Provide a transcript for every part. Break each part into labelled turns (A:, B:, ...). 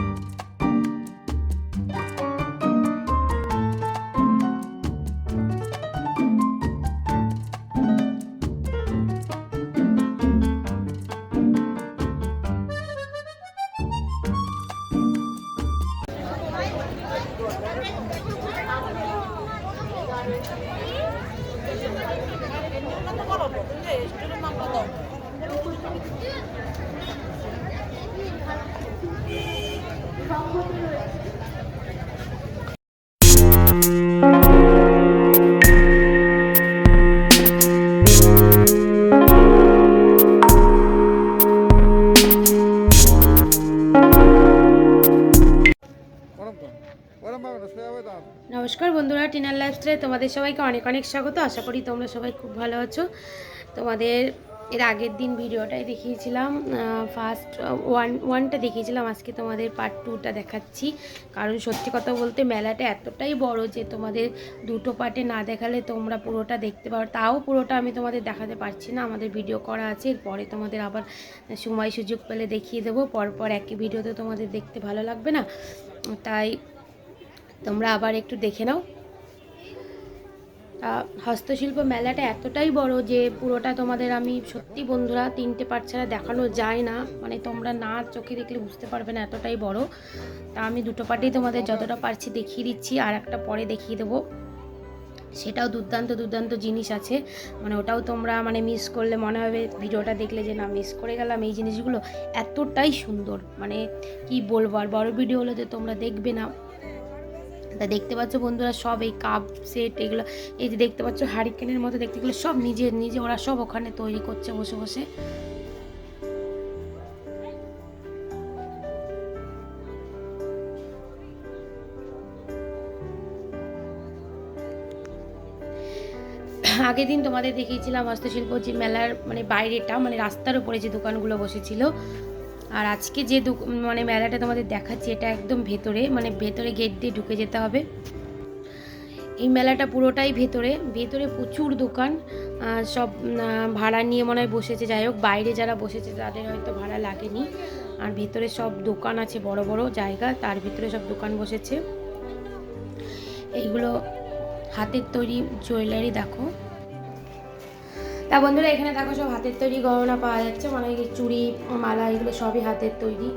A: Bye.
B: নমস্কার বন্ধুরা, টিনার লাইফস্টাইলে তোমাদের সবাইকে অনেক অনেক স্বাগত। আশা করি তোমরা সবাই খুব ভালো আছো। তোমাদের এর আগের দিন ভিডিওটাই দেখিয়েছিলাম ফার্স্ট ওয়ান ওয়ানটা দেখিয়েছিলাম। আজকে তোমাদের পার্ট টুটা দেখাচ্ছি। কারণ সত্যি কথা বলতে মেলাটা এতটাই বড় যে তোমাদের দুটো পার্টে না দেখালে তোমরা পুরোটা দেখতে পারো। তাও পুরোটা আমি তোমাদের দেখাতে পারছি না। আমাদের ভিডিও করা আছে। এরপরে তোমাদের আবার সময় সুযোগ পেলে দেখিয়ে দেবো। পরপর একই ভিডিওতে তোমাদের দেখতে ভালো লাগবে না। তাই তোমরা আবার একটু দেখে নাও। হস্তশিল্প মেলাটা এতটাই বড় যে পুরোটা তোমাদের আমি সত্যি বন্ধুরা তিনটে পার্ট ছাড়া দেখানো যায় না। মানে তোমরা না চোখে দেখলে বুঝতে পারবে না এতটাই বড়। তা আমি দুটো পার্টেই তোমাদের যতটা পারছি দেখিয়ে দিচ্ছি, আর একটা পরে দেখিয়ে দেবো। সেটাও দুর্দান্ত দুর্দান্ত জিনিস আছে। মানে ওটাও তোমরা মানে মিস করলে মনে হবে ভিডিওটা দেখলে যে না মিস করে গেলাম এই জিনিসগুলো। এতটাই সুন্দর। মানে কি বলব, আর বড় ভিডিও হলে তো তোমরা দেখবে না। তা দেখতে পাচ্ছ বন্ধুরা সব এই কাপ সেট এগুলো, এই যে দেখতে পাচ্ছ হারিকেনের মতো দেখতে গেলে সব নিজে নিজে ওরা সব ওখানে তৈরি করছে, বসে বসে। আগের দিন তোমাদের দেখিয়েছিলাম হস্তশিল্প যে মেলার মানে বাইরেটা মানে রাস্তার উপরে যে দোকানগুলো বসেছিল আর আজকে যে মানে মেলাটা তোমাদের দেখাচ্ছি, এটা একদম ভেতরে মানে ভেতরে গেট দিয়ে ঢুকে যেতে হবে। এই মেলাটা পুরোটাই ভেতরে। ভেতরে প্রচুর দোকান সব ভাড়া নিয়ে মনে হয় বসেছে। যাই হোক, বাইরে যারা বসেছে তাদের হয়তো ভাড়া লাগেনি। আর ভেতরে সব দোকান আছে, বড় বড় জায়গা, তার ভিতরে সব দোকান বসেছে। এইগুলো হাতের তৈরি জুয়েলারি দেখো। তা বন্ধুরা, এখানে দেখো সব হাতের তৈরি গহনা পাওয়া যাচ্ছে। মানে চুড়ি, মালা এগুলো সবই হাতের তৈরি।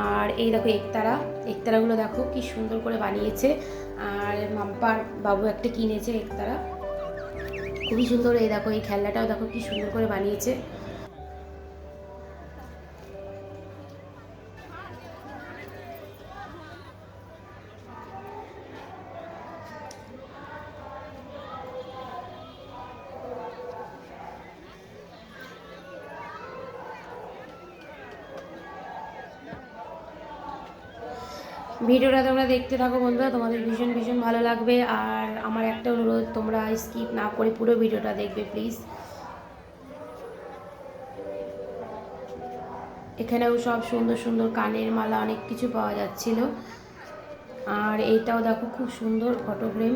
B: আর এই দেখো একতারা, একতারাগুলো দেখো কি সুন্দর করে বানিয়েছে। আর মাম্পার বাবু একটা কিনেছে একতারা। খুবই সুন্দর এই দেখো, এই খেলনাটাও দেখো কি সুন্দর করে বানিয়েছে। ভিডিওটা তোমরা দেখতে থাকো বন্ধুরা, তোমাদের ভীষণ ভীষণ ভালো লাগবে। আর আমার একটা অনুরোধ, তোমরা স্কিপ না করে পুরো ভিডিওটা দেখবে প্লিজ এখানেও সব সুন্দর সুন্দর কানের মালা অনেক কিছু পাওয়া যাচ্ছিল। আর এইটাও দেখো, খুব সুন্দর ফটো ফ্রেম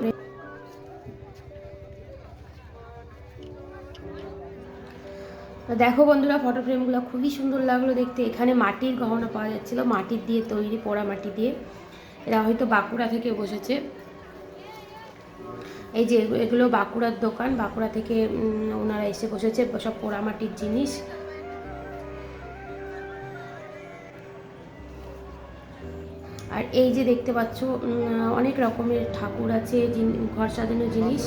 B: দেখো বন্ধুরা ফটো ফ্রেমগুলো খুবই সুন্দর লাগল দেখতে। এখানে মাটির গহনা পাওয়া যাচ্ছিল, মাটির দিয়ে তৈরি পোড়া মাটি দিয়ে। এরা হয়তো বাঁকুড়া থেকে বসেছে। এই যে এগুলো বাঁকুড়ার দোকান, বাঁকুড়া থেকে ওনারা এসে বসেছে সব পোড়া মাটির জিনিস। আর এই যে দেখতে পাচ্ছ অনেক রকমের ঠাকুর আছে ঘর সাজানোর জিনিস।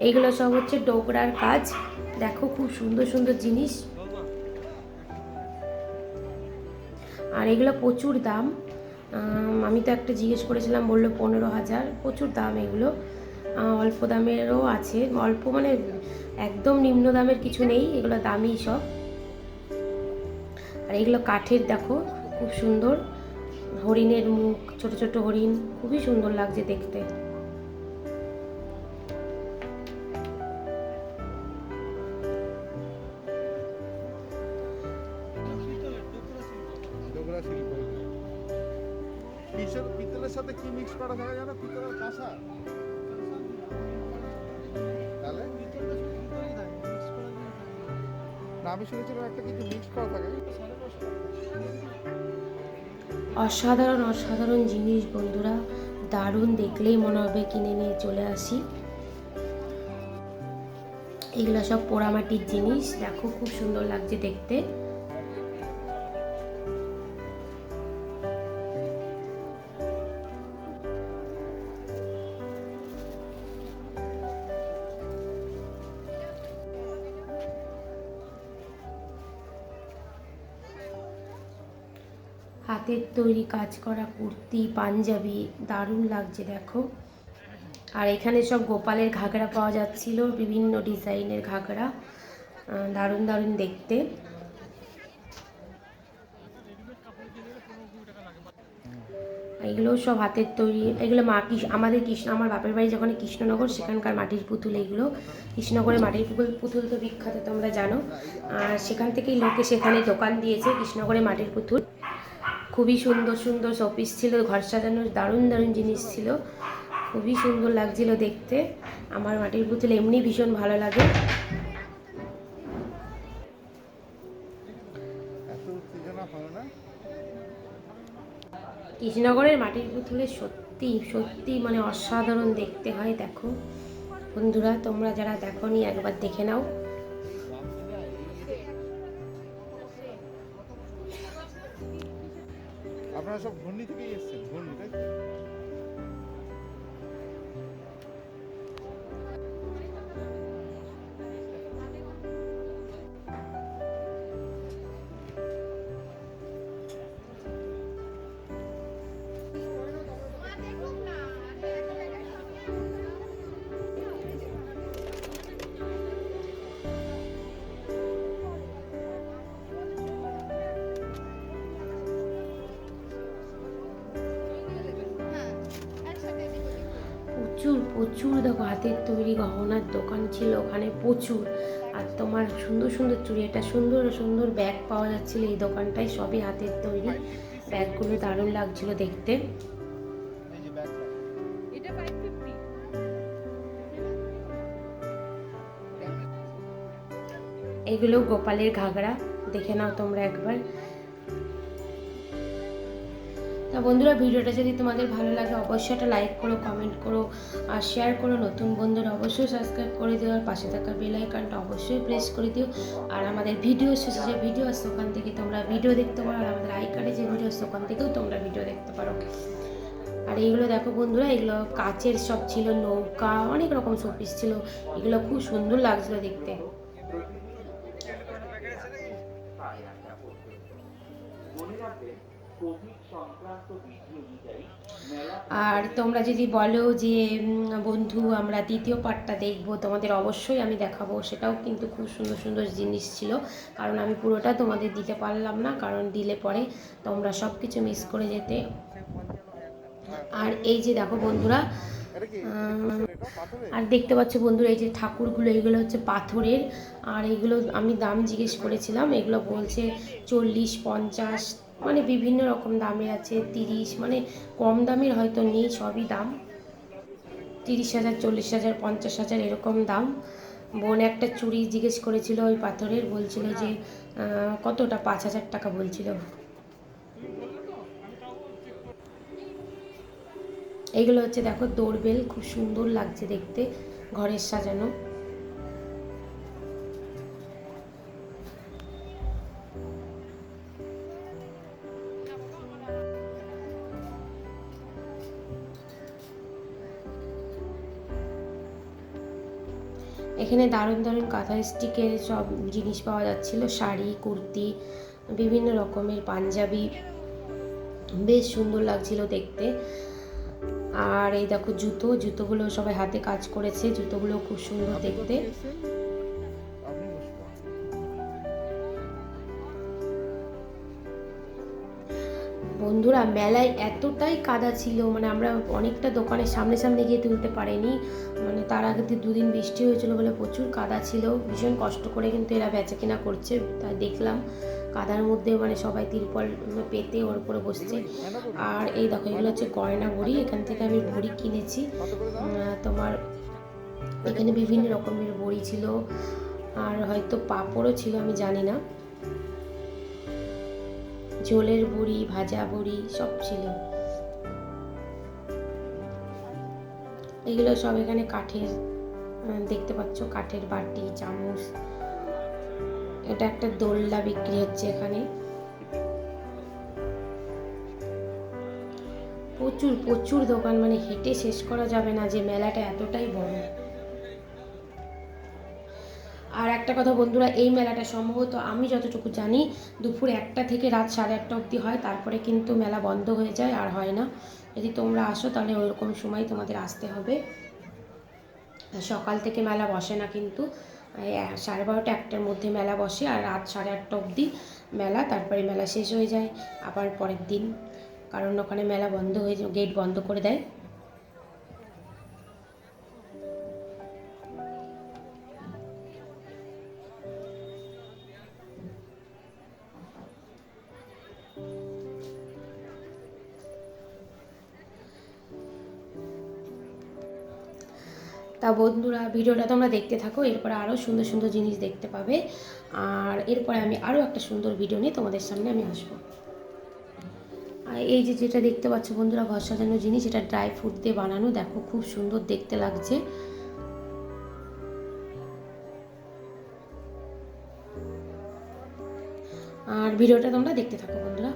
B: এইগুলো সব হচ্ছে ডোকরার কাজ। দেখো খুব সুন্দর সুন্দর জিনিস। আর এগুলো প্রচুর দাম। আমি তো একটা জিজ্ঞেস করেছিলাম, বলল পনেরো হাজার। প্রচুর দাম এগুলো। অল্প দামেরও আছে। অল্প মানে একদম নিম্ন দামের কিছু নেই। এগুলো দামি সব। আর এগুলো কাঠের, দেখো, খুব সুন্দর। হরিণের মুখ, ছোট ছোট হরিণ। খুবই সুন্দর লাগছে দেখতে।
A: শুনেছিলাম একটা কিছু মিক্স করা থাকে।
B: অসাধারণ অসাধারণ জিনিস বন্ধুরা। দারুণ দেখলেই মনে হবে কিনে নিয়ে চলে আসি। এগুলো সব পোড়ামাটির জিনিস। দেখো, খুব সুন্দর লাগছে দেখতে। হাতের তৈরি কাজ করা কুর্তি, পাঞ্জাবি, দারুণ লাগছে, দেখো। আর এখানে সব গোপালের ঘাগরা পাওয়া যাচ্ছিল, বিভিন্ন ডিজাইনের ঘাগরা দারুণ দারুণ দেখতে। এগুলো সব হাতের তৈরি, এগুলো মা আমাদের কৃষ্ণ আমার বাপের বাড়ি যখন কৃষ্ণনগর, সেখানকার মাটির পুতুল এগুলো। কৃষ্ণনগরের মাটির পুতুল পুতুল তো বিখ্যাত তোমরা জানো। আর সেখান থেকেই লোকে সেখানে দোকান দিয়েছে, কৃষ্ণনগরের মাটির পুতুল। খুবই সুন্দর সুন্দর শোপিস ছিল, ঘর সাজানোর দারুণ দারুণ জিনিস ছিল। খুবই সুন্দর লাগছিল দেখতে। আমার মাটির পুতুল এমনি ভীষণ ভালো লাগে। কৃষ্ণনগরের মাটির পুতুলে সত্যি সত্যি মানে অসাধারণ দেখতে হয়, দেখো। বন্ধুরা, তোমরা যারা দেখোনি, একবার দেখে নাও।
A: আপনারা সব ঘূর্ণি থেকেই এসছেন ঘূর্ণি তাই
B: প্রচুর প্রচুর দেখো হাতের তৈরি গহনার দোকান ছিল ওখানে প্রচুর। আর তোমার সুন্দর সুন্দর চুড়ি একটা সুন্দর সুন্দর ব্যাগ পাওয়া যাচ্ছিল এই দোকানটায় সবই হাতের তৈরি। ব্যাগগুলো দারুণ লাগছিল দেখতে। এগুলো গোপালের ঘাগরা দেখে নাও তোমরা একবার। তা বন্ধুরা ভিডিওটা যদি তোমাদের ভালো লাগে, অবশ্যই একটা লাইক করো কমেন্ট করো, আর শেয়ার করো। নতুন বন্ধুরা অবশ্যই সাবস্ক্রাইব করে দিও, আর পাশে থাকা বেল আইকনটা অবশ্যই প্রেস করে দিও। আর আমাদের ভিডিও শেষে যে ভিডিও আসছে ওখান থেকে তোমরা ভিডিও দেখতে পারো, আর আমাদের আই কার্ডে যে ভিডিও আসছে ওখান থেকেও তোমরা ভিডিও দেখতে পারো। আর এইগুলো দেখো বন্ধুরা, এগুলো কাচের সব ছিল, নৌকা, অনেক রকম শোপিস ছিল। এগুলো খুব সুন্দর লাগছিল দেখতে। আর তোমরা যদি বলো যে বন্ধু, আমরা দ্বিতীয় পার্টটা দেখব, তোমাদের অবশ্যই আমি দেখাবো। সেটাও কিন্তু খুব সুন্দর সুন্দর জিনিস ছিল। কারণ আমি পুরোটা তোমাদের দিতে পারলাম না, কারণ দিলে পরে তোমরা সব কিছু মিস করে যেতে। আর এই যে দেখো বন্ধুরা আর দেখতে পাচ্ছ বন্ধুরা, এই যে ঠাকুরগুলো এগুলো হচ্ছে পাথরের। আর এগুলো আমি দাম জিজ্ঞেস করেছিলাম, এগুলো বলছে চল্লিশ, পঞ্চাশ মানে বিভিন্ন রকম দামের আছে, তিরিশ মানে কম দামের হয়তো নেই, সবই দাম। তিরিশ হাজার, চল্লিশ হাজার, পঞ্চাশ হাজার এরকম দাম। বোন একটা চুড়ি জিজ্ঞেস করেছিল ওই পাথরের, বলছিল যে কতটা? পাঁচ হাজার টাকা বলছিল। এইগুলো হচ্ছে দেখো, দৌড়বেল, খুব সুন্দর লাগছে দেখতে, ঘরের সাজানো। এখানে দারুণ দারুণ কাঁথা স্টিকের সব জিনিস পাওয়া যাচ্ছিল। শাড়ি, কুর্তি, বিভিন্ন রকমের পাঞ্জাবি। বেশ সুন্দর লাগছিল দেখতে। আর এই দেখো জুতো, জুতোগুলো সবাই হাতে কাজ করেছে। জুতোগুলো খুব সুন্দর দেখতে। বন্ধুরা, মেলায় এতটাই কাদা ছিল মানে আমরা অনেকটা দোকানের সামনে সামনে গিয়ে তুলতে পারিনি। মানে তার আগে দুদিন বৃষ্টি হয়েছিল বলে প্রচুর কাদা ছিল, ভীষণ কষ্ট করে কিন্তু এরা বেচা কেনা করছে, তাই দেখলাম কাদার মধ্যে মানে সবাই তিরপল পেতে ওর উপরে বসছে। আর এই দেখো, এগুলো হচ্ছে গয়না ঘড়ি, এখান থেকে আমি ঘড়ি কিনেছি। তোমার এখানে বিভিন্ন রকমের বড়ি ছিল, আর হয়তো পাঁপড়ও ছিল, আমি জানি না। ঝোলের বড়ি, ভাজা বড়ি, সব ছিল। এগুলো সব এখানে কাঠের দেখতে পাচ্ছ, কাঠের বাটি, চামচ। এটা একটা দোলনা বিক্রি হচ্ছে এখানে। প্রচুর প্রচুর দোকান মানে হেঁটে শেষ করা যাবে না যে মেলাটা এতটাই বড়। একটা কথা বন্ধুরা, এই মেলাটা সম্ভবত আমি যতটুকু জানি, দুপুর একটা থেকে রাত সাড়ে আটটা অবধি হয়, তারপরে কিন্তু মেলা বন্ধ হয়ে যায় আর হয় না। যদি তোমরা আসো তাহলে ওইরকম সময় তোমাদের আসতে হবে। সকাল থেকে মেলা বসে না কিন্তু সাড়ে বারোটা একটার মধ্যে মেলা বসে আর রাত সাড়ে আটটা অবধি মেলা, তারপরে মেলা শেষ হয়ে যায় আবার পরের দিন। কারণ ওখানে মেলা বন্ধ হয়ে গেট বন্ধ করে দেয়। তা বন্ধুরা, ভিডিওটা তোমরা দেখতে থাকো, এরপরে আরও সুন্দর সুন্দর জিনিস দেখতে পাবে। আর এরপরে আমি আরও একটা সুন্দর ভিডিও নিয়ে তোমাদের সামনে আমি আসব। আর এই যে যেটা দেখতে পাচ্ছ বন্ধুরা, ঘর সাজানোর জিনিস, এটা ড্রাই ফ্রুট দিয়ে বানানো। দেখো, খুব সুন্দর দেখতে লাগছে। আর ভিডিওটা তোমরা দেখতে থাকো বন্ধুরা।